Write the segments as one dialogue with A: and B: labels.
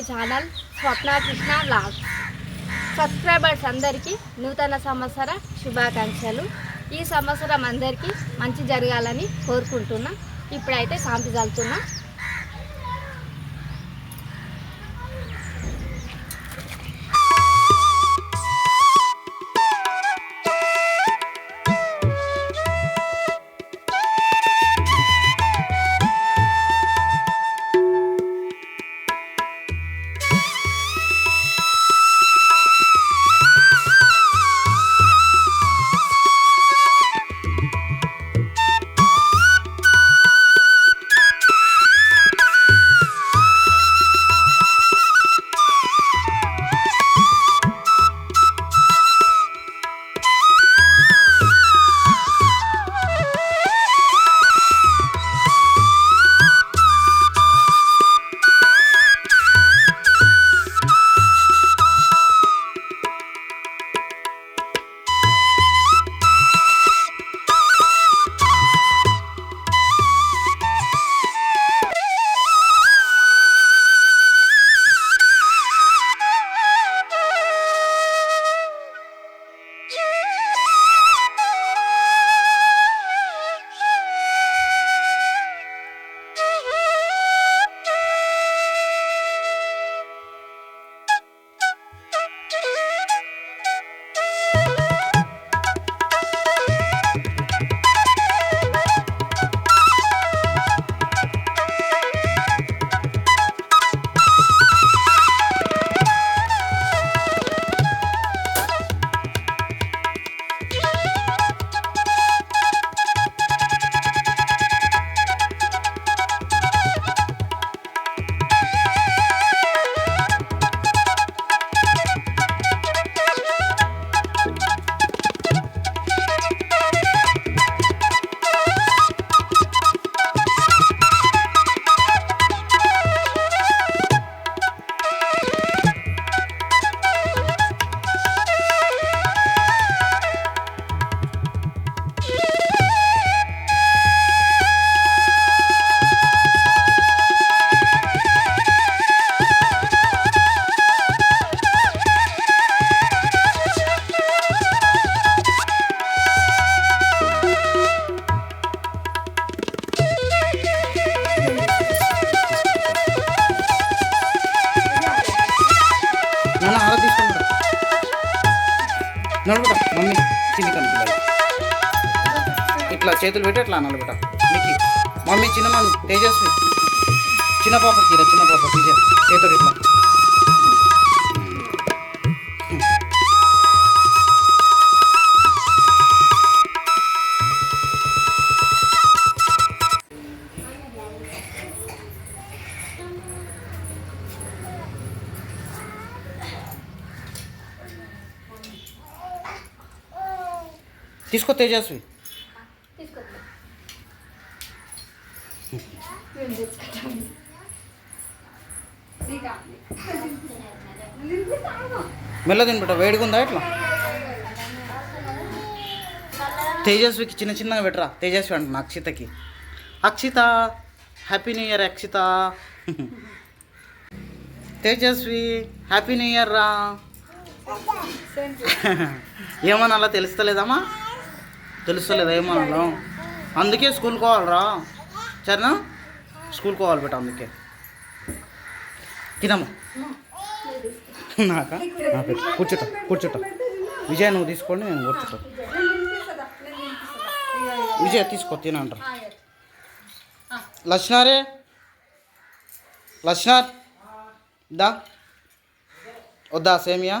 A: My channel Swapna Krishna log subscribers అందరికీ నూతన సంవత్సర శుభాకాంక్షలు. ఈ సంవత్సరం అందరికీ మంచి జరగాలని కోరుకుంటున్నా. ఇప్పుడైతే శాంతి కలుతున్నా
B: చేతులు పెట్టి అట్లా నలుగుట మీకు మమ్మీ చిన్న మమ్మీ తేజస్వి చిన్న పాప తీరా చిన్న పాప తీజ చేతుడు ఇట్లా. తీసుకో తేజస్వి. మెల్ల తినబెట్ట వేడిగా ఉందా ఇట్లా తేజస్వికి చిన్న చిన్నగా పెట్టరా? తేజస్వి అంటున్నా అక్షితకి. Akshita happy new year Akshita. Tejaswi happy new year రా. ఏమనాలా తెలుస్తలేదమ్మా? తెలుస్తలేదా ఏమనాలో అందుకే స్కూల్ పోవాలరా. సరేనా? స్కూల్ పోవాలి బెట అందుకే. తినమ్మా. నాక? నా పెట్టు. కూర్చోట కూర్చోట. విజయ్ నువ్వు తీసుకోండి నేను కూర్చుంటా. విజయ్ తీసుకో తినంటారు లక్ష్నారే లక్ష్నార్ దా. వద్దా సేమియా?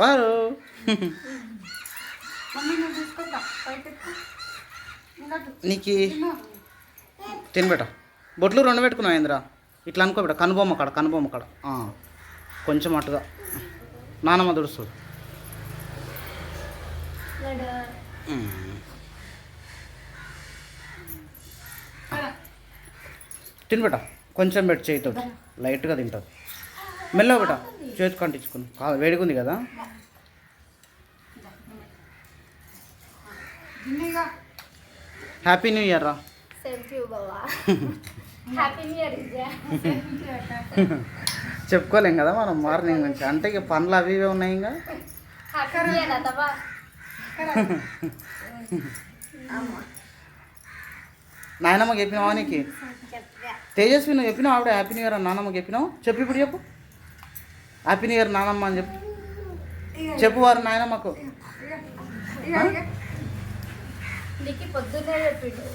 B: వారు. నీకు తినబెట బొట్లు రెండు పెట్టుకున్నావు ఏంద్రా ఇట్లా అనుకో బిడ్డ కనుబొమ్మ కాడ కనుబొమ్మ కాడ. కొంచెం అటుగా. నానమ్మ దుడుస్తుంది తినబెట కొంచెం పెట్టి చేయితో లైట్గా తింటుంది మెల్లగా బిడ్డ చేతి కంటించుకుని కాదు వేడిగా ఉంది కదా. హ్యాపీ న్యూ ఇయర్ రా.
A: సేమ్ టు బావా హ్యాపీ న్యూ ఇయర్ విజయ.
B: చెప్పుకోలేం కదా మనం మార్నింగ్ నుంచి. అంటే ఇక పనులు అవి ఇవే ఉన్నాయి ఇంకా.
A: హ్యాపీ న్యూ ఇయర్ అదవా
B: నాయనమ్మకి చెప్పినావా నీకు? తేజస్వి నువ్వు చెప్పినావు ఆవిడ హ్యాపీ న్యూ ఇయర్ అని నానమ్మకి చెప్పినావు? చెప్పు ఇప్పుడు చెప్పు. హ్యాపీ న్యూ ఇయర్ నానమ్మ అని చెప్పు. చెప్పు వారు నాయనమ్మకు.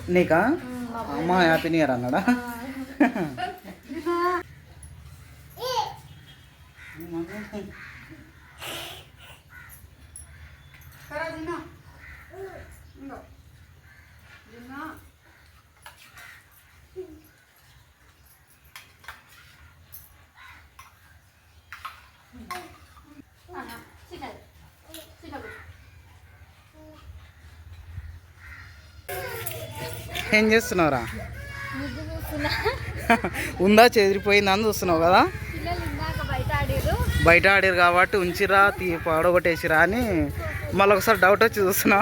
A: నీకు
B: అమ్మ హ్యాపీ న్యూ ఇయర్ అన్నాడా? ఏం చేస్తున్నావురా? ఉందా? చెదిరిపోయిందా అని చూస్తున్నావు కదా?
A: బయట ఆడారు.
B: కాబట్టి ఉంచిరా తీ పడగొట్టేసిరా అని మళ్ళీ ఒకసారి డౌట్ వచ్చి చూస్తున్నా.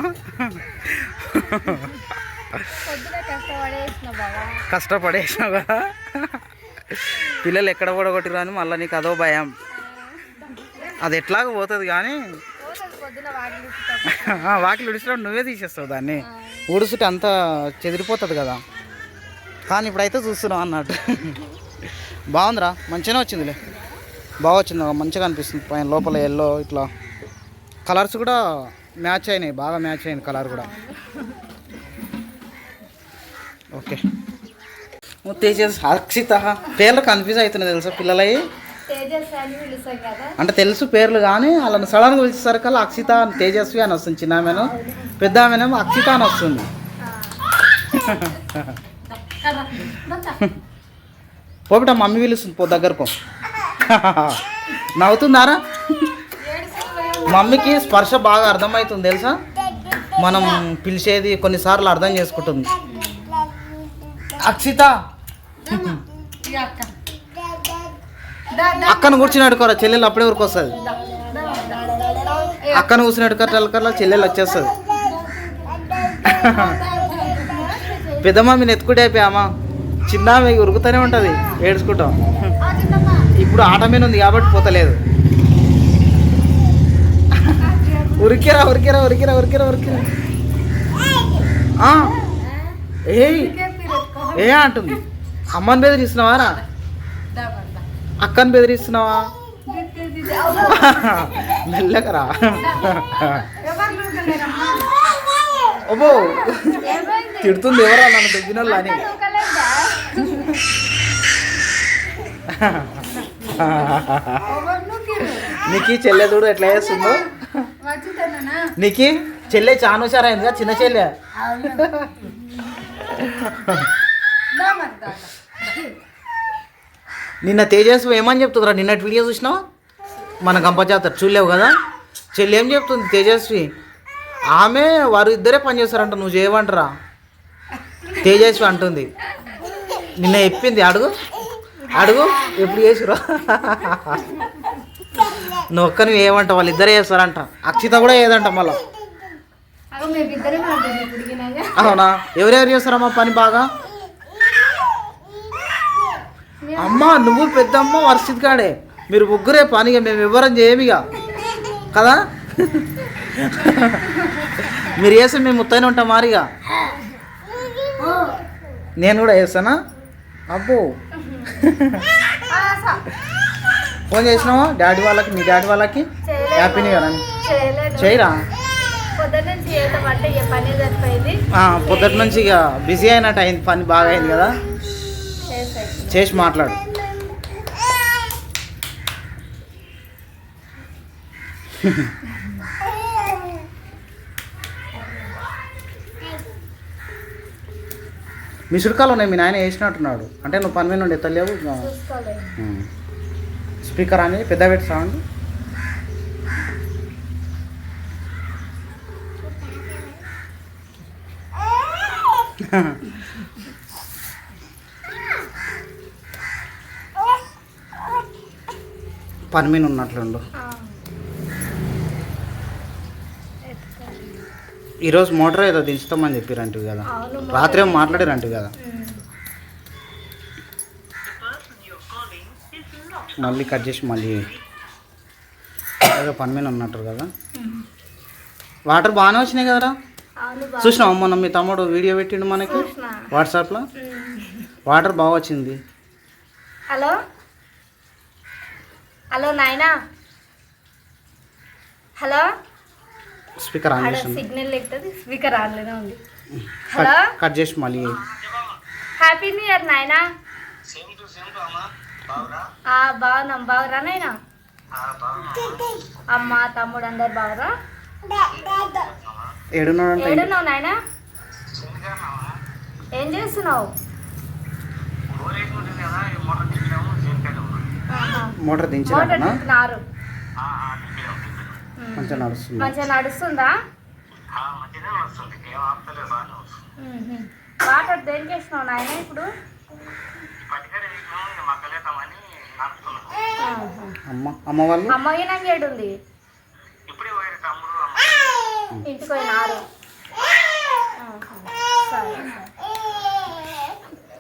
B: కష్టపడేసినావు కదా? పిల్లలు ఎక్కడ పడగొట్టిరా అని మళ్ళీ నీకు అదో భయం. అది ఎట్లాగ పోతుంది కానీ
A: వాకిలి
B: ఉడిచినప్పుడు నువ్వే తీసేస్తావు దాన్ని. ఊడుసుంటే అంతా చెదిరిపోతుంది కదా. కానీ ఇప్పుడైతే చూస్తున్నావు అన్నట్టు. బాగుందిరా మంచిగానే వచ్చిందిలే. బాగా వచ్చింది మంచిగా అనిపిస్తుంది పైన లోపల ఎల్లో ఇట్లా. కలర్స్ కూడా మ్యాచ్ అయినాయి బాగా మ్యాచ్ అయింది కలర్ కూడా. ఓకే తేజస్ అక్షిత పేర్లు కన్ఫ్యూజ్ అవుతున్నాయి తెలుసా పిల్లలవి? అంటే తెలుసు పేర్లు కానీ వాళ్ళని సడన్గా పిలిచేసరికల్లా అక్షిత అని తేజస్వి అని వస్తుంది చిన్న ఆమెను పెద్ద ఆమెనేమో అక్షిత అని వస్తుంది. పోపిట మమ్మీ పిలుస్తుంది. పో దగ్గరకు నవ్వుతుందారా మమ్మీకి స్పర్శ బాగా అర్థమవుతుంది తెలుసా? మనం పిలిచేది కొన్నిసార్లు అర్థం చేసుకుంటుంది. అక్షిత! అక్కను కూర్చుని అడుకోరా చెల్లెలు అప్పుడే ఊరికి వస్తుంది అక్కను కూర్చుని కట్టాల చెల్లెలు వచ్చేస్తుంది. పెద్దమ్మ మీరు ఎత్తుకుంటే అయిపోయామా చిన్న ఉరుకుతూనే ఉంటుంది ఏడ్చుకుంటాం. ఇప్పుడు ఆట మీద ఉంది కాబట్టి పోతలేదు. ఉరికిరా ఉరికిరా ఉరికిరా ఉరికిరా ఉరికిరా. ఏయ్ ఏ అంటుంది అమ్మని బెదిరిస్తున్నావారా అక్కను బెదిరిస్తున్నావా? మెల్లగరా. అబ్బో తిడుతుంది ఎవరా నన్ను దగ్గర అని? నీకు చెల్లె చూడు ఎట్లా చేస్తుందో? నీకు? చెల్లె చాలా కదా చిన్న చెల్లె. నిన్న తేజస్వి ఏమని చెప్తుందిరా? నిన్నటి వీడియో చూసినావు? మన గంప జాతర చూడలేవు కదా? చెల్లి ఏం చెప్తుంది తేజస్వి? ఆమె వారు ఇద్దరే పని చేస్తారంట నువ్వు చేయమంటరా తేజస్వి అంటుంది. నిన్న చెప్పింది అడుగు. అడుగు ఎప్పుడు చేసిరా నువ్వు ఒక్క నువ్వు ఏమంటావు వాళ్ళు ఇద్దరే చేస్తారంట. అక్షిత కూడా ఏదంట మళ్ళా. అవునా? ఎవరెవరు చేస్తారమ్మా పని బాగా? అమ్మ నువ్వు పెద్దమ్మ వర్షిత్ కాడే మీరు ముగ్గురే పనిగా మేము వివరం చేయమిగా. కదా? మీరు చేస్తే మేము ముత్తైన ఉంటాం మారిగా. నేను కూడా చేస్తానా? అబ్బో. ఫోన్ చేసినావా? డాడీ వాళ్ళకి మీ డాడీ వాళ్ళకి?
A: చేయలేదు.
B: హ్యాపీ న్యూ ఇయర్ అని.
A: చేయలేదు.
B: చేయరా?
A: పొద్దున్న నుంచి ఇక
B: పొద్దుటి నుంచి బిజీ అయినట్టు అయింది పని బాగా అయింది కదా? చేసి మాట్లాడు. మిస్డ్ కాల్ ఉన్నాయి మీ నాయన వేసినట్టున్నాడు అంటే నువ్వు పని మీద నుండి ఎత్తలేవు స్పీకర్ అని పెద్ద పెట్టి సౌండ్. పని మీద ఉన్నట్లుండు ఈరోజు మోటార్ ఏదో దించుతామని చెప్పారంటు కదా. రాత్రి ఏమో మాట్లాడారంటు కదా. మళ్ళీ కట్ చేసి మళ్ళీ ఏదో పని మీద ఉన్నట్టు కదా. వాటర్ బాగానే వచ్చినాయి కదరా? చూసినావా? మొన్న మీ తమ్ముడు వీడియో పెట్టిండు మనకి. వాట్సాప్లో. వాటర్ బాగా వచ్చింది.
A: హలో? హలో నాయనా. హలో?
B: స్పీకర్ ఆన్ చేసింది
A: సిగ్నల్ లేకపోతే స్పీకర్ ఆన్లోనే ఉంది. హలో?
B: కట్ చేసి మళ్ళీ.
A: హ్యాపీ న్యూ ఇయర్ నాయనా. ఆ, బాగున్నాం. బాగురా నాయనా? అమ్మ తమ్ముడు అందరు బాగురా ఏడున్నావు నాయనా? ఏం చేస్తున్నావు.
B: మోటార్
A: మోటార్
B: దించినా
A: తింటున్నారు
B: మంచిగా నడుస్తుంది.
A: మంచిగా నడుస్తుందా. వాటర్ దేనికి వేసినావు నాయన ఇప్పుడు.
B: అమ్మ అమ్మ వాళ్ళు?
A: అమ్మాయి నాకు ఏడుంది? ఇంటికి పోయినారు.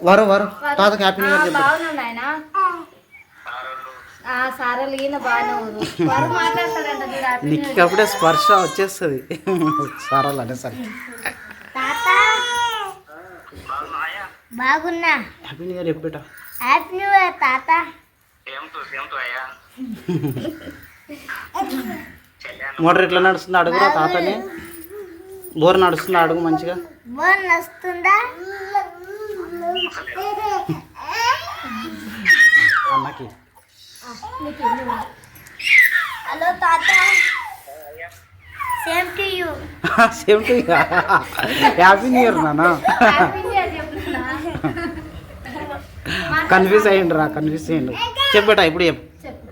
B: వారు వారు. తాతకి హ్యాపీ న్యూ ఇయర్ చెప్పు
A: సారలు ఈయన బాగానే వారు
B: నీకు అప్పుడే స్పర్శ వచ్చేస్తుంది. సరాలు అనేసరికి
C: తాత. బాగున్నా?
B: హ్యాపీ న్యూ ఇయర్ చెప్పేట.
C: హ్యాపీ న్యూ ఇయర్ తాత.
B: మోటార్ ఎట్లా నడుస్తుంది అడుగురా తాతని. బోర్ నడుస్తుంది అడుగు మంచిగా?
C: బోన్ వస్తుందా
B: అన్నకి.
C: హలో తాత same to you
B: same to happy new year నాన్న
A: హ్యాపీ న్యూ ఇయర్ చెప్తున్నా
B: కన్ఫ్యూజ్ అయ్యిండు రా కన్ఫ్యూజ్ అయ్యిండు. చెప్పేట ఇప్పుడు చెప్పు.
A: చెప్పు.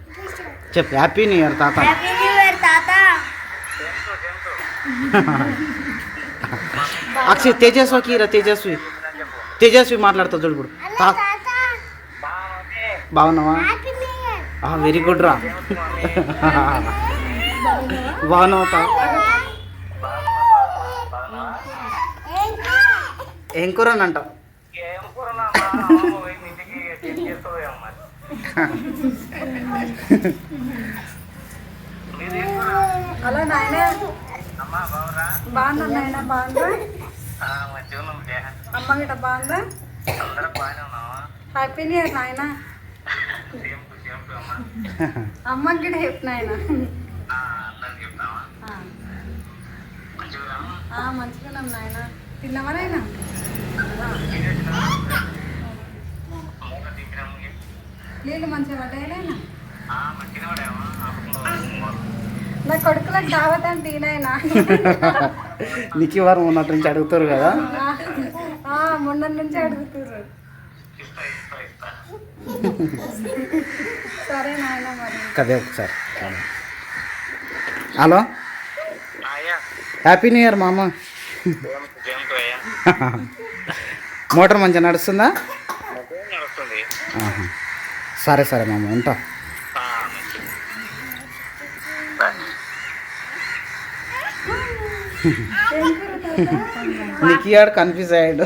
B: చెప్పు హ్యాపీ న్యూ ఇయర్ తాత
C: హ్యాపీ న్యూ ఇయర్ తాత
B: అక్షయ్ తేజస్వికి రా తేజస్వి. తేజస్వి మాట్లాడుతా చూడు ఇప్పుడు. తా
C: తాత
B: బాగున్నావా?
C: Happy new year
B: very good రా. బాగున్నావా తా? ఏం కూర అని అంట
D: హలో నాయన. బాగున్నా నాయన బాగుందా అమ్మ గిట బాగుందా? హ్యాపీ న్యూ ఇయర్ నాయన. అమ్మకి గిట చెప్పు నాయన మంచిగా ఉన్నాం నాయన. తిన్నావా నాయన? నీళ్ళు మంచిగా నా కొడుకులకు దావత్ అంటే నాయన.
B: నీకు వారం ఉన్నట్టు నుంచి అడుగుతారు కదా?
D: ఆ, మొన్న నుంచి మరి
B: కదే ఒకసారి. హలో. హ్యాపీ న్యూ ఇయర్ మామ. మోటార్ మంచిగా నడుస్తుందా. సరే సరే మామ ఉంటా. నీకు కన్ఫ్యూజ్ అయ్యాడు.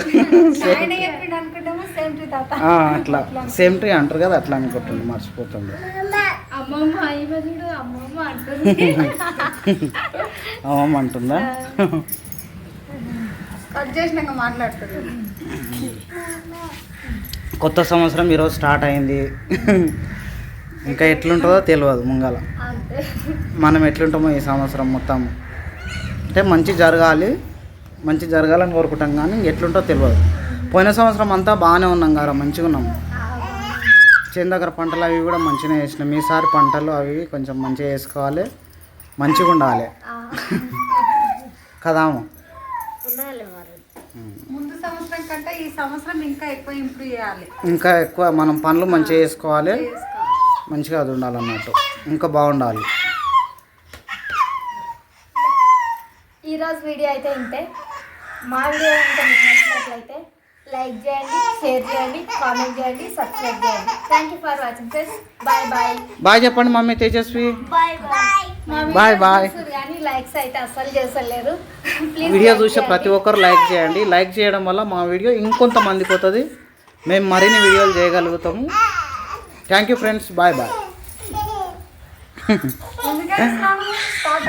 B: అట్లా. సేమ్ ట్రీ అంటారు కదా అట్లా అనుకుంటుండే మర్చిపోతుండే
A: అమ్మమ్మ అంటుంది.
B: కొత్త సంవత్సరం ఈరోజు స్టార్ట్ అయింది. ఇంకా ఎట్లుంటుందో తెలియదు ముంగల. మనం ఎట్లుంటామో ఈ సంవత్సరం మొత్తం. అంటే మంచి జరగాలి మంచి జరగాలని కోరుకుంటాం కానీ ఎట్లుంటో తెలియదు. పోయిన సంవత్సరం అంతా బాగానే ఉన్నాం కదా మంచిగా ఉన్నాం. చేను దగ్గర పంటలు అవి కూడా మంచిగా వేసినాం. ఈసారి పంటలు అవి కొంచెం మంచిగా వేసుకోవాలి. మంచిగా ఉండాలి. కదాము
A: ఉండాలి మరి.
D: ముందు సంవత్సరం కంటే ఈ సంవత్సరం ఇంకా ఎక్కువ ఇంప్రూవ్ చేయాలి.
B: ఇంకా ఎక్కువ మనం పనులు మంచిగా చేసుకోవాలి
D: చేసుకోవాలి.
B: మంచిగా అది ఉండాలన్నట్టు. ఇంకా బాగుండాలి.
A: ఈరోజు వీడియో అయితే ఇంతే. మా వీడియో మీకు నచ్చినట్లయితే లైక్ చేయండి షేర్ చేయండి కామెంట్ చేయండి సబ్స్క్రైబ్ చేయండి thank you for watching friends bye bye
B: bye చెప్పండి mummy Tejaswi.
C: Bye bye
B: bye bye
A: కానీ లైక్స్ అయితే అస్సలు చేస్తలేరు. ప్లీజ్
B: వీడియో చూసే ప్రతి ఒక్కరు లైక్ చేయండి. లైక్ చేయడం వల్ల మా వీడియో ఇంకొంతమందికి పోతుంది. మేము మరిన్ని వీడియోలు చేయగలుగుతాము. Thank you friends bye bye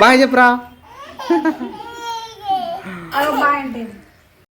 B: bye చెప్పరా?
D: బాయ్ అంటే